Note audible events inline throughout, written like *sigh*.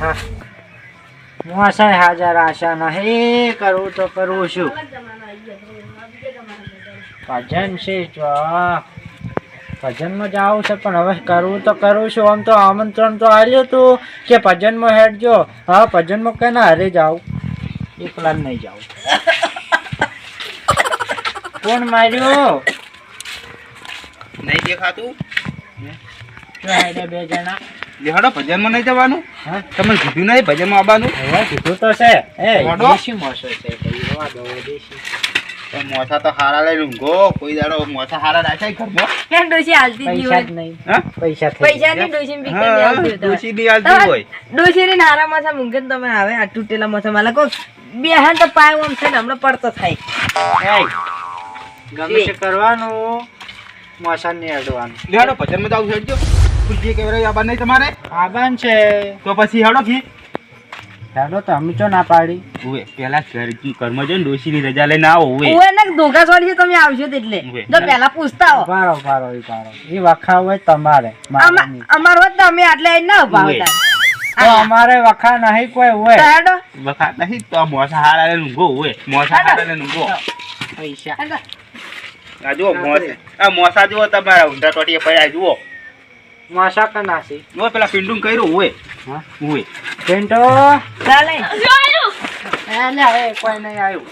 હા મોસાઈ હાજર આશા નહીં કરવું તો કરવું શું ભજન છે જો. ભજનમાં જાવું છે પણ હવે કરવું તો કરવું છું. આમ તો આમંત્રણ તો આવ્યું હતું કે ભજનમાં હેડજો. હા ભજનમાં કઈ ના હારે જાઉં? એકલા નહીં જાઉં. કોણ માર્યો? નહીં દેખાતું? જો હેડે બે જણા. લેહાડો ભજનમાં નહીં જવાનું? તમને કીધું નહીં ભજનમાં આવવાનું? કીધું તો છે. તો મોથા તો હારા લઈ ઊંઘો. કોઈ દાડો મોથા હારા રાખે ઘરમાં? કેમ ડોશી હાલતી જ નહીં પૈસા પૈસા ની ડોશી ને ડોશી ની આલતી હોય. ડોશી ને નારા માથા મૂંગે તમે આવે આ તૂટેલા માથા માલા કો. બે હાથ તો પાય ઓમ છે ને હમણાં પડતો થાય. ગમે છે કરવાનું મોસા નહીં અડવાનું ભજનમાં જાવ હેડજો ખુરશી કેવરાઈ આવવાનું નહીં તમારે? આબાન છે. તો પછી હેડો કી ચાલો તો અમે ચો ના પાડી. ઉવે પેલા ઘર ઘરમાં જઈને ડોશીની રજા લઈને આવો ઉવે. ઓય ને ધોકા છોડી તમે આવશો એટલે તો પેલા પૂછતા હો. ઉભારો ઉભારો પારો એ વખા હોય તમારે અમારો અમા- નહીં. અમાર હોત તો અમે આટલે આઈ ના ઊભા તો અમારે વખા નહીં કોઈ હોય હેડો. વખત નહીં તો મોસા હારા ને ઊંઘો હોય મોસા હારા ને ઊંઘો પૈસા. આ જુઓ મોસા આ મોસા જુઓ તમારા ઊંધા ટોટીએ પડ્યા જુઓ. મોસા કે નાસી જુઓ પેલા પિંડું કર્યું ઉવે હા? ઉવે પેન્ટો? ચાલે. એને હવે કોઈ નહીં આવ્યું.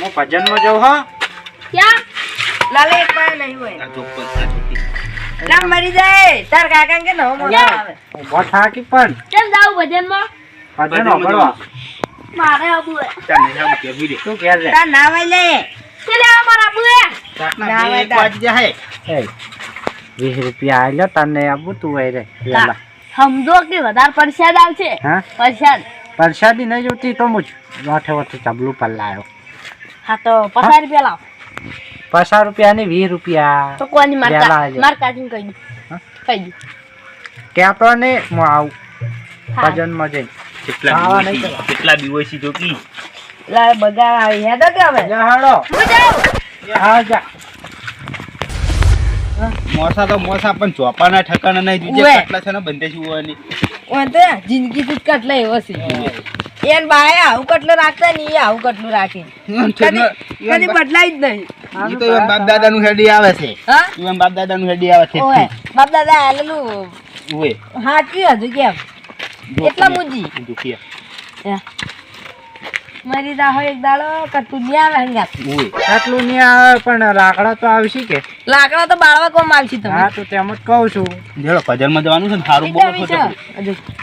હું ભજનમાં જાઉં હો? લાલે એક પાય નહીં હોય. આ ચોખ્ખો આ ચોખ્ખી. મરી જાય. તાર કાકા કે નવો મોટો આવે. ઊભો થાકી પણ? કેમ જાવું ભજનમાં? ભજન ભજનમાં ઓગળવા મારે આવું આમ શું કે તાર લે. ચલે જાય વીસ રૂપિયા આલ્યો તને આપું તું રે. વેલા સમજો કે વધારે પરસાદ આવશે. હા? પરસાદ. પરસાદી નહીં જોતી તો મુજ વાઠે વાઠે ચબલું પર લાયો. હા તો પચાસ રૂપિયા લાવ. પચાસ રૂપિયા ને વીસ રૂપિયા. તો કોની મારતા મારતા જ કહી કહી દઉં. કેતો ને હું આવું ભજન ભજનમાં જઈ કેટલા કેટલા બીવોસી જોકી લા બગા આવી. કે હવે? હાડો હું જાઉં? હા જા. મોસા તો મોસા પણ ચોપાના ઠકાના નહીં. જોજે કેટલા છે ને બંધે જોવાની ઉવાની. જિંદગી થી કટલા એવો છે. એન બાય આવું કટલું રાખતા નહીં આવું કટલું રાખે. કદી બદલાય જ નહીં. ઈ તો બાપ બાપ દાદાનું હેડી આવે છે. હા? ઈવન બાપ દાદાનું હેડી આવે છે. ઓય બાપ દાદા આલેલું ઓય હા કી હજુ કેમ? એટલા મુજી. દુખિયા. મરી દા હોય એક દાડો કટું નહીં આવે હંગાત. આટલું નહીં આવે પણ લાકડા તો આવશે કે? લાકડા તો બાળવા કોમ આવશે તમે? હા તો તેમ જ કહું છું. જોડો ભજનમાં જવાનું છે ને સારું બોલો. છે.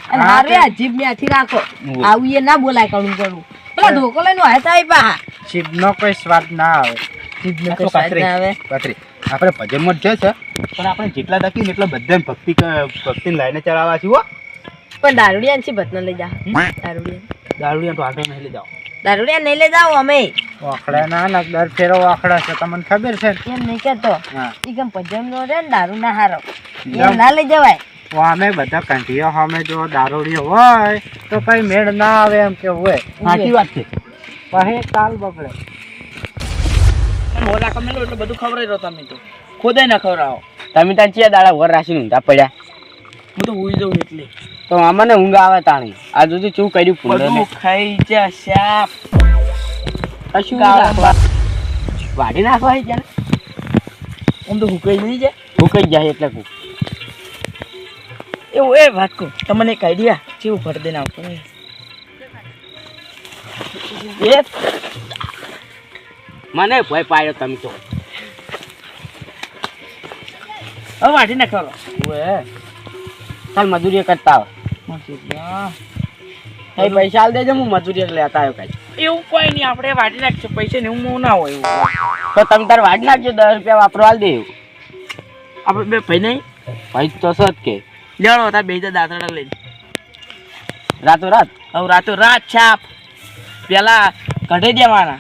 અને હારે તે- આ જીભ ન્યાથી રાખો. આવું એ ના બોલાય કણું કરું પેલા ધોકો લઈને હોય થાય પા શીબનો કોઈ સ્વાદ ના આવે. જીભને કોઈ સ્વાદ ના આવે. પાત્રી આપણે ભજનમાં જ છે પણ આપણે જેટલા દકી એટલા બધાને ભક્તિ ક- ભક્તિને લાઈને ચડાવવા છીએ પણ દારૂડિયા છે ભતનો લઈ જા દારૂડિયાન. દારૂડિયાન તો આગળ નહીં લઈ જાઓ. દારૂડિયા નહીં લઈ જાઓ અમે. વાખડા ના ના દર ફેરો વાખડા છે. તમને ખબર છે? ને? એમ નહીં કેતો? ઈ કેમ પજમ નો રે દારૂ ના હારો. ના. એમ ના લઈ જવાય. અમે બધા કંઠીઓ અમે જો દારૂડિયો હોય તો કઈ મેળ ના આવે એમ કે હોય. સાચી વાત છે. પહે કાલ બગડે. મોલા કમેલો એટલે બધું ખબર રહ્યો તમે તો. ખુદે ના ખવડાવો. તમે ત્યાં ચિયા દાડા વર રાશી ઊંધા પડ્યા? હું તો ઉઈ જઉં એટલે. તો આમાં ઊંઘ આવે તાણી. આ જોજો શું કર્યું બધું ખાઈ જા સાપ કશું વાડી નાખવા છે આમ તો હુકાઈ નહીં જાય. હુકાઈ જાય એટલે કું એવું એ વાત કહું તમને એક આઈડિયા કેવું ફરદે નાખો એ મને ભય પાડ્યો તમે તો. હવે વાઢી નાખવાનો. ચાલ મજૂરી કરતા આવો. એ પૈસા આલ દેજો હું મજૂરી લેતા આવ્યો કઈ. એવું કોઈ નહીં આપણે વાટી નાખશું પૈસા ને હું ના હોય તો તમે તારે વાટી નાખજો દસ રૂપિયા વાપરો હાલ દે આપણે બે ભાઈ નહીં? ભાઈ તો સત કે. લેવાનો તાર બે દાંતડા લઈને. રાતો રાત? હવે રાતો રાત છાપ. પેલા કઢી દેવાના.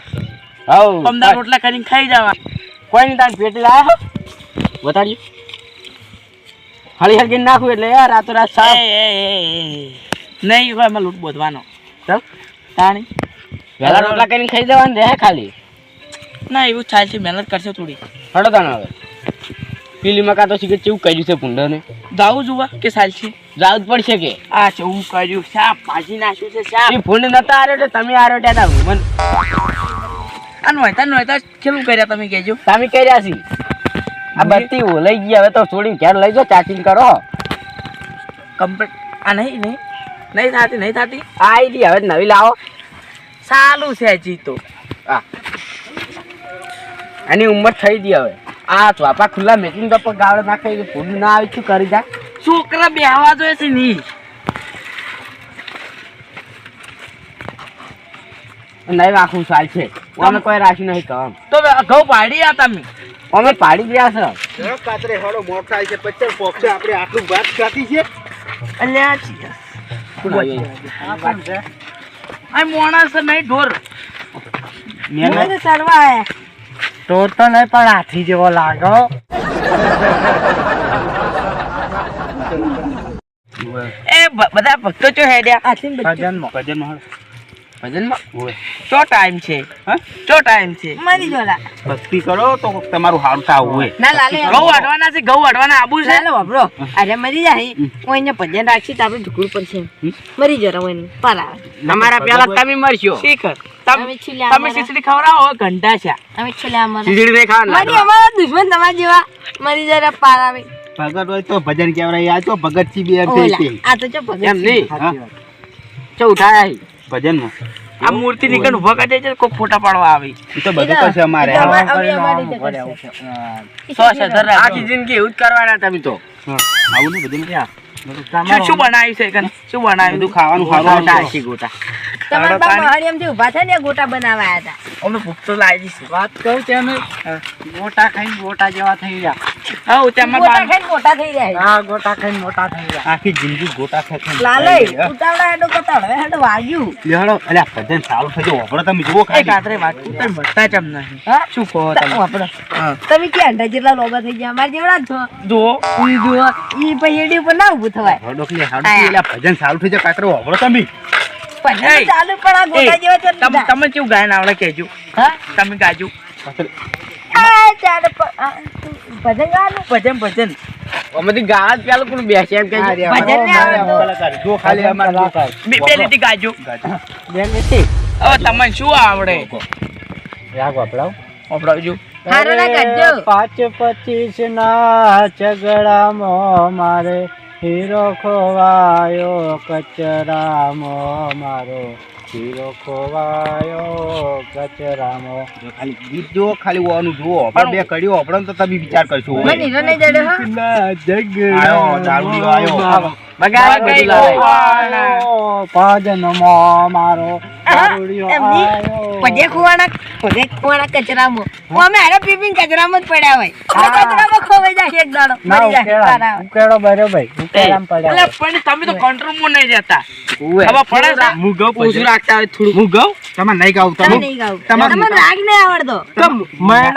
હવ. અમદાવાદ રોટલા કરીને ખાઈ જવા કોઈ નહીં તાર પેટ લાયા બતાડજો હળી હળગી નાખું એટલે યાર રાતો રાત સાફ નહીં હોય એમાં લૂંટ બોધવાનો. ચાલ તાણી. વેલા રોટલા કરીને ખાઈ દેવાનું રહે ખાલી. ના એવું થાય છે મહેનત કરશે થોડી. હડો તાણ હવે. પીલીમાં મકા તો શીખે કેવું કર્યું છે ભૂંડોને? જાવું જોવા કે સાલસી જાવું જ પડશે કે? આ છે હું કર્યું. સાપ ભાજી નાખ્યું છે સાપ એ ભૂંડ નતા આર્યો એટલે તમે આર્યો ત્યાં મન આ નોતા નોયતા કેવું કર્યા તમે કહેજો. તમે કર્યા છી. આ બત્તી ઓલાઈ ગઈ હવે તો છોડીને ઘેર લઈ જાઓ ચાર્જિંગ કરો કમ્પ્લીટ આ નહીં નહીં. નહીં થતી નહીં થતી. આઈ દી હવે નવી લાવો. સારું છે હજી તો. એની ઉંમર થઈ ગઈ હવે. આ ચોપા ખુલ્લા મેચિંગ તો પણ ગાવડે નાખે ફૂડ ના આવી શું કરી જાય? છોકરા બેહવા જોઈએ છે નહીં. નહીં આખું સાલ છે. અમે કોઈ રાખ્યું નહીં કહો તો ઘઉં પાડી આ તમે. અમે પાડી ગયા છે. કાતરે હેડો મોટ થાય છે પચાસ પોક્ષે આપણે આટલું વાત કાઢી છે. અલ્યા છે. આ માણસ નહીં ઢોર. મેં ચડવા આયા. તો તો નહીં પણ હાથી જેવો લાગો એ બધા ભક્તો ચો હેડ્યા? ભજનમાં. ભજનમાં ભજનમાં? ચો ટાઈમ છે? હા? ચો ટાઈમ છે? મરી જોલા ભક્તિ કરો તો તમારું હારું હોય. ના લાલે ઘઉં વાઢવાના છે ઘઉં વાઢવાના આબુ છે. લાલે વાપરો. અરે મરી જાય. હું અહીંયા ભજન રાખી તો આપણે ઢુકડું પડશે મરી જરા હું પારા અમારા પેલા તમે મરશો. શીખર. તમે છુલ્યા તમે અમારા. શીશડી ખવડાવો ઘંટા છે. અમે છુલ્યા અમારા. ખીચડી નહીં મરી ખાવાના અમારા દુશ્મન તમારા જેવા. મરી જરા પારા આવે. ભગત હોય તો ભજન કેવરાય આ તો ભગતસિંહ બે આ તો ભગત એમ નહીં? ચો ઉઠાય. ભજનમાં. આ મૂર્તિ નીકળ ઊભા કરી છે કોઈ ફોટા પાડવા આવી. તો બધું કશે અમારે. સો સધર આખી જિંદગી એવું જ કરવાના તમે તો. આવું ને? બધું શું શું બનાવ્યું છે કન? શું બનાવ્યું? ખાવાનું ખાવાનું ગોટા. તમારા બા મહાણિયમથી ઊભા થાય ને ગોટા બનાવાયા હતા. અમે ભૂખતો લાવી દઈશું વાત કહું છે અમે ગોટા ખાઈને ગોટા જેવા થઈ ગયા હા તેમાં ગોટા ખાઈને મોટા થઈ ગયા હા ગોટા ખાઈને મોટા થઈ ગયા આખી જિંદગી ગોટા ખાઈ લાલે ઉતાવળા હેડો કરતા હવે હેડો વાગ્યું. લેડો અલ્યા ભજન સારું થજો જાય તમે જુઓ એ કાતરે વાત ઉતર બધા ચમ નહીં. હા? શું કહો તમે? વાપરો. તમે ક્યાં અંડા જેટલા લોબા થઈ ગયા? અમાર જેવડા જ છો. જુઓ. ઈ જુઓ ઈ પછી એડી ઉપર ના ઊભું થવાય. હડો કે હડો કે ભજન સારું થઈ જાય કાતરે ઓભળો તમે. ભજન ચાલુ પણ આ ગોટા જેવા છે તમે તમે કેવું ગાયન આવડે કહેજો. હા? તમે ગાજો. કાતરે આ ચાલે પણ આ તું ભજન ગાવાનું? ભજન ભજન. અમારી ગાળા પેલું કોણ બેસે એમ કે ભજન ને આવડતું. જો ખાલી અમારે બે બે લીટી ગાજો. ગાજો. બે મિનિટ હવે તમને શું આવડે? રાગ વપરાવ. પાંચ પચીસ ના ઝઘડામાં મારે હીરો ખોવાયો કચરામાં મારો. હીરો ખોવાયો કચરામાં. જો ખાલી ગીત જુઓ ખાલી ઓનું જુઓ. આપણે બે કડીઓ આપણે તો તમે વિચાર કરશો. હીરો નહીં જડ્યો બગાડ બધું લાવે આયો, ભજનમાં મારો દારૂડિયો એમની આયો. પજે ખોવાના પજે ખોવાના કચરામાં. અમે હારે પીપીને કચરામાં જ પડ્યા હોય. કચરામાં ખોવાઈ જાય એક દાડો. મરી જાય. ઉકેળા તારા. ઉકેળો બરોબર પડ્યા પણ તમે તો કંટ્રોલમાં નહીં રહેતા. ઉવે. પડે છે. હું પૂછું રાખતા હોય થોડું હું ગઉં નહીં ગાવું તમે નહીં ગાવું. તમારે રાગ નહીં આવડતો. ઓવે.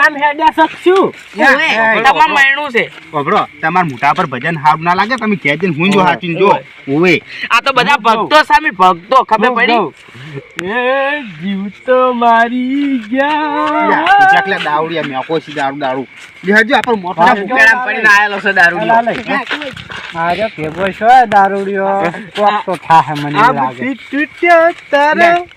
તમારે મયણું છે. ઓભળો તમારા મોટા પર ભજન હારું ના લાગે? તમે જઈને હું જો હાચીને જો ઓવે આ તો બધા ભક્તો સામે ભક્તો ખબર પડી? એકલા દારૂડિયા મેકો સી દારૂ દારૂ. લેજો આપણ મોટા ઉકેળામાં પડીને આયેલો છે દારૂડિયો. લઈ. ભેગો છો દારૂડિયો? કોક તો થા મને લાગે. આ જાત પગે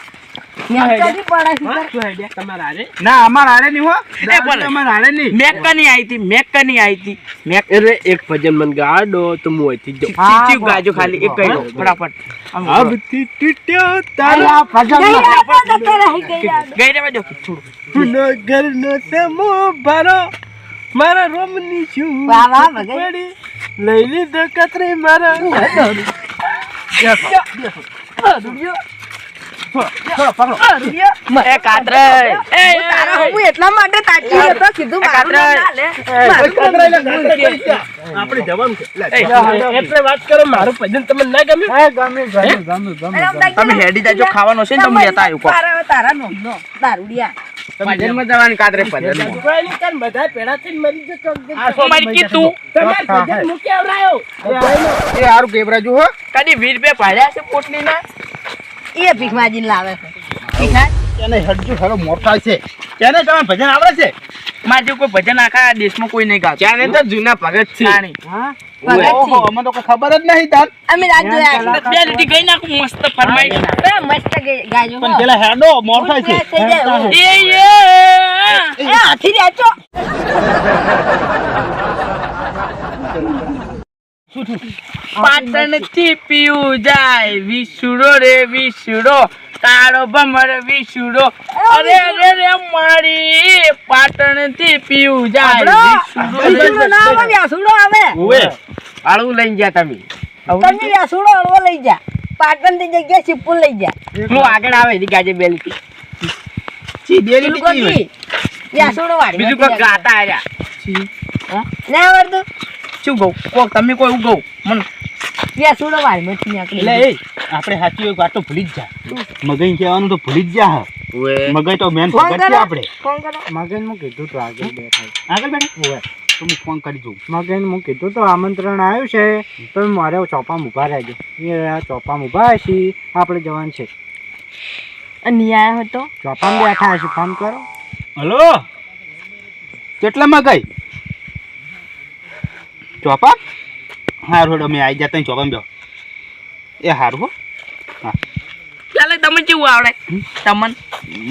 ના અમાર હારે નહીં હો. એ બોલે. અમાર હારે નહીં. મેકની આવી હતી મેકની આવી હતી. મેક એટલે એક ભજન મન ગાડો તો હું અહીંથી જ જાઉં. ગાજો ખાલી એક કહી દો ફટાફટ. ગઈ યાર. ગઈ રેવા દો. થોડું વાહ વાહ ભગે. એ કાતરે એ તારા હું એટલા માટે તાકી હતો કીધું મારું ના લે. આપણે જવાનું છે એટલે વાત કરો મારું ભજન તમને ના ગમ્યું એ ગમ્યું ગમ્યું ગમ્યું ગમ્યું અરે આમ લાગ્યું તમે હેડી જાજો ખાવાનો છે ને તમે લેતા આવ્યો કો તારા તારા નોમનો દારૂડિયા ભજનમાં જવાનું કાતરે ભજનમાં મારી કીધું એ હારું કેવરાજુ હો કદી વીર રૂપિયા પાડ્યા છે પોટલી ના એ ભીખ માજીને લાવે છે. એને હટજુ હેલો મોટા છે. તેને તમે ભજન આવડે છે? મારે કોઈ ભજન આખા દેશમાં કોઈ નહીં ગાતું. ત્યારે તો જૂના ભગત છે. આની ઓહો અમને તો કઈ ખબર જ નહીં તાર અમે રાત જોયા. બે લીટી ગઈ નાખું મસ્ત ફરમાઈ. મસ્ત ગઈ- ગાજો પણ પેલા હેડો મોટા છે. એ એ હાથી રહેજો પાટણથી પીવું જાય વિસુડો રે વિસુડો તારો ભમર વિસુડો. અરે અરે રે મારી પાટણથી પીવું જાય વિસુડો ના આવે આળું લઈને ગયા તમે. લઈ જા પાટણની જગ્યાએ સિપ્પુ લઈ જા હું આગળ આવે એની ગાજે બે ચી બે પેલું લીટી વાળી બીજું કોઈ ગાતા આયા ના આવડતું. શું કહું? કોક તમે કોઈ એવું કહું? મને વ્યાસુડો વાળી માંથી નીકળી લે આપણે સાચી એક વાત તો ભૂલી જ જા. મગઈ કહેવાનું તો ભૂલી જ જા મગઈ તો મેન કરો. આપણે. ફોન કરો. મગન હું કીધું તો આગળ બેઠા. આગળ બેઠે? ઓવે તો હું ફોન કરી જોઉં. મગન હું કીધું તો આમંત્રણ આવ્યું છે તો મારે ચોપામાં ઊભા રહેજો એ આ ચોપામાં ઊભા હશી આપણે જવાનું છે. અને આયો હતો? ચોપામાં બેઠા હશે ફોન કરો. હલો? કેટલા મગઈ ચોપા? હારું હેડો અમે આવી જતા ચોપા બેહો એ હારું હો. ચાલે તમે કેવું આવડે? તમને?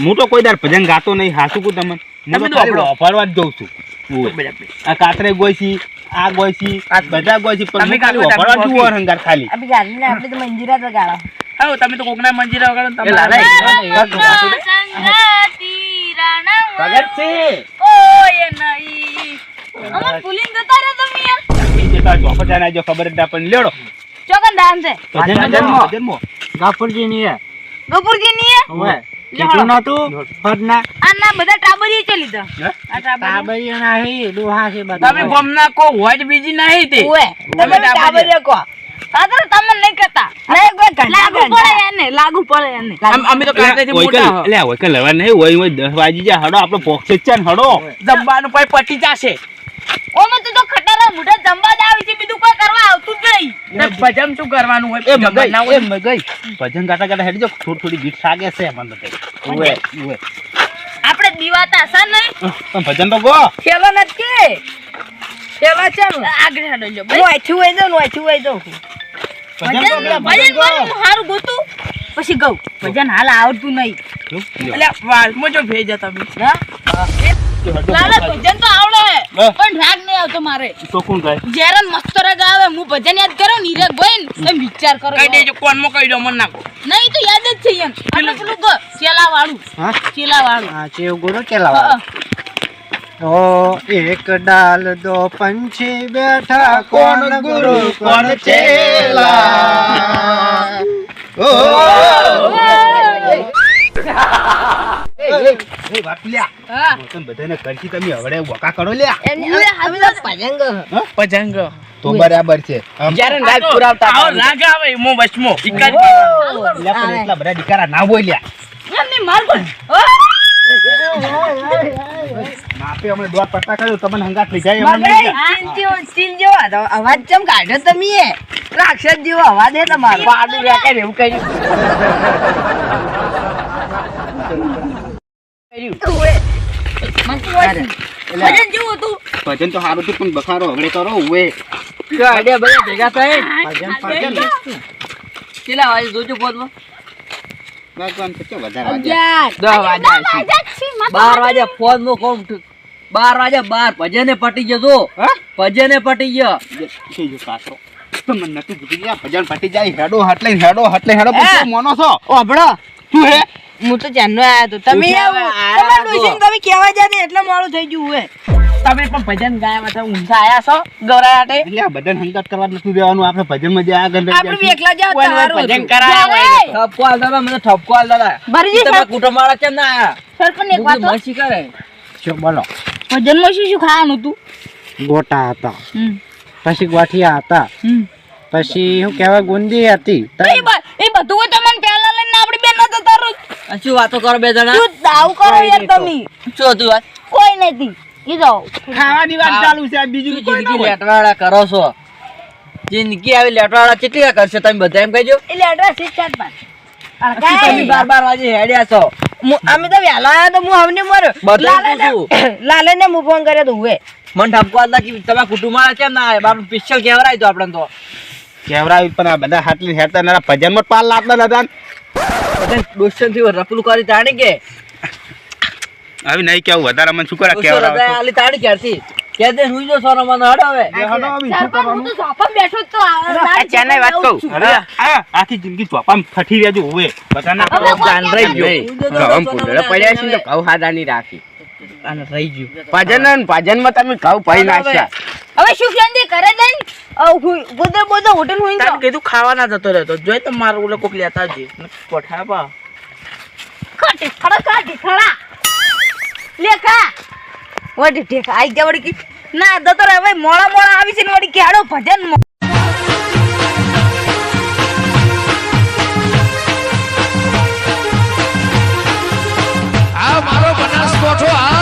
હું તો કોઈ દર ભજન ગાતો નહીં હાસું કું તમને? તમે હું તો ઓફરવા જ જઉં છું. આ કાતરે ગોઈસી આ ગોઈસી આ બધા ગોઈસી પણ તમે ખાલી ઓફરવા જ જુઓ હંગાર ખાલી. અભી ગાડી ને આપણે તો મંજીરા તો ગાળો હા તમે તો કોકના મંજીરા તમે જતા ચોપા ચાને આજો ખબર જ ના પણ લેડો ચોકન ડાન્સ છે. ભજન ભજનમાં ભજનમાં ગાફુરજીની એ. ગોપુરજી ની હવે કીધું નતું ફરના આ ના બધા ટાબરી છે લીધા. આ ટાબરી તાબરીઓ નાહી ડોહા છે બધા. તમે ગમના કો હોય બીજી નહીં તે. ઓએ તમે ટાબરી. ટાબરી કો સાદર તમને નહીં કરતા નહીં કોઈ લાગુ પડે એને લાગુ પડે એને. અમે તો કાંટેથી ઓય મોટા એટલે ઓય કલ લડવા નહીં હોય હોય દસ વાગી જાય હડો આપણો પોક્ષ છે ને હડો. જમવાનું પછી પટી જશે. ઓમે તો તો ખટારા મુઢે જમવા જ આવી છે બીજું કોઈ કરવા આવતું જ નહીં. ભજન શું કરવાનું હોય? એ જમવાનું ના હોય મગઈ. ભજન ગાતા ગાતા હેડી જો થોડી થોડી ગીત સાગે છે મને તો ઓવે ઓવે આપણે દીવાતા હશે નહીં પણ ભજન તો ગો. ખેલો નથી ખેલો છે આગળ હેડો જો હું આછું હોય દઉં હું આછું હોય દઉં ભજન ભજન ગો. હારું ગોતું. પછી ગઉ. ભજન હાલ આવડતું નહીં. એટલે વાલમાં મોજો ભેજા તમે હડો, લાલા ભજન તો આવડે પણ રાગ નહીં આવતો મારે તો કોણ ગાય જ્યારે મસ્ત રાગ આવે હું ભજન યાદ કરું નીરે ગોઈન તમે વિચાર કરો કઈ દેજો કોનમાં કઈ દો મને નાખો નહીં તો યાદ જ છે એમ આપણે પેલું ગો ચેલા વાળું હા ચેલા વાળું હા ચેવ ગુરુ ચલાવા ઓ એક ડાલ દો પંછી બેઠા કોણ ગુરુ કોણ ચેલા એ હા તમે બધાને કરશી તમે હવડે વકા કરો લ્યા. એમની હવે ભજન ગો ભજન ગો તો બરાબર છે. જ્યારે રાગ પુરાવતા આવો રાગ આવે મો વચમો. ઇકાજ લ્યા પણ એટલા બધા ડીકારા ના બોલ્યા એમની માર પણ. માપે અમે દોર પટ્ટા કર્યો તમને હંગાત લઈ જાય એમને નહીં સ્ટીલ જેવો અવાજ ચમ કાઢ્યો તમે? એ રાક્ષસ જેવો અવાજ હે તમારો. પાડું એવું કર્યું? ભજન જેવું હતું? ભજન તો સારું છે પણ બખારો હવડે કરો ઉવે. બધા ભેગા થાય. ભજન ભજન કેટલા જોજો બાર વાગે. ફોન નો કોમ બાર વાગે બાર. ભજને પટી ગયો જો. હા? પટી ગયો. ભજન પટી જાય હેડો હટલે હેડો હટલે હેડો મોનો છો. શું હે? હું તો ચાંદનો આવ્યો તો. તમે તમારા. ડોશીને તમે કહેવા જાતે એટલે મોડું થઈ ગયું હે તમે પણ ભજન ગાયા માટે ઊંઘા આયા છો ગૌરા હાટે? એટલે આ ભજન હંગત કરવા નથી દેવાનું આપણે ભજનમાં જ્યાં આગળ આપણે. એકલા જાવ તો કોઈ ભજન. કરાયા હોય ઠપકો આલ દાદા મને ઠપકો આલ દાદા ભરજી તમે કુટુંબ વાળા કેમ ના આયા? સરપંચ એક વાત મસી કરે. શું બોલો. ભજનમાં શું શું ખાવાનું હતું? ગોટા હતા. પછી ગોઠિયા હતા. પછી શું કહેવાય ગુંદી હતી. શું વાતો કરો બે જણા? શું દાવ કરો યાર તમે? શું હતું વાત? કોઈ નથી. ઈ જાઓ. ખાવાની વાત ચાલુ છે બીજું જિંદગી લેટવાળા કરો છો? જિંદગી આવી લેટવાળા કેટલી વાર કરશો? તમે બધા એમ કહેજો. એ લેટવા ચાર પાંચ. તમે બાર બાર વાગે હેડ્યા છો? અમે તો વહેલો આવ્યા તો હું હવને મર્યો. લાલે લાલે ને *coughs* હું ફોન કર્યો તો હું મને ઠપકો તમે કુટુંબમાં કેમ ના આવે? બાર સ્પેશિયલ કહેવરાય તો આપણે તો. કેવરાયું પણ આ બધા હાટલી હેરતા નરા ભજનમાં પાલ લાવતા નતા બધા દોસ્તનથી રપલું કરી તાણી કે? આવી નહીં કેવું વધારે મને શું કરે દોસ્તો આલી તાણી ક્યારથી? કે દે હુઈ જો સોનો મને હડ હવે. સરપંચ હું તો સોફા બેઠો તો આ રાત વાત કહું? અરે આખી જિંદગી ચોપામાં ઠઠી રહેજો હોવે બધાના જાન રહી ગયો. ફૂલડે મને પડ્યા છે તો ઘઉં હાદા રાખી. અને રહી ગયું. ભજન ભજનમાં તમે ઘઉં ભાઈ નાખ્યા. હવે શાંતિ કરે જઈને ગોદર બોદર હોટલ હોઈ તારે કીધું ખાવા ના જતો રહેતો. જોઈ તો મારું ઓલો કોક લેતા જ પઠાયા પા ખાટી ખડા ખાટી ખડા લે વડી ઠેકા આઈ ગયા વડી કી ના દતો રે ભાઈ મોળા મોળા આવી છે ને વડી કે હાડો ભજન આ મારો બનાસકોઠો આ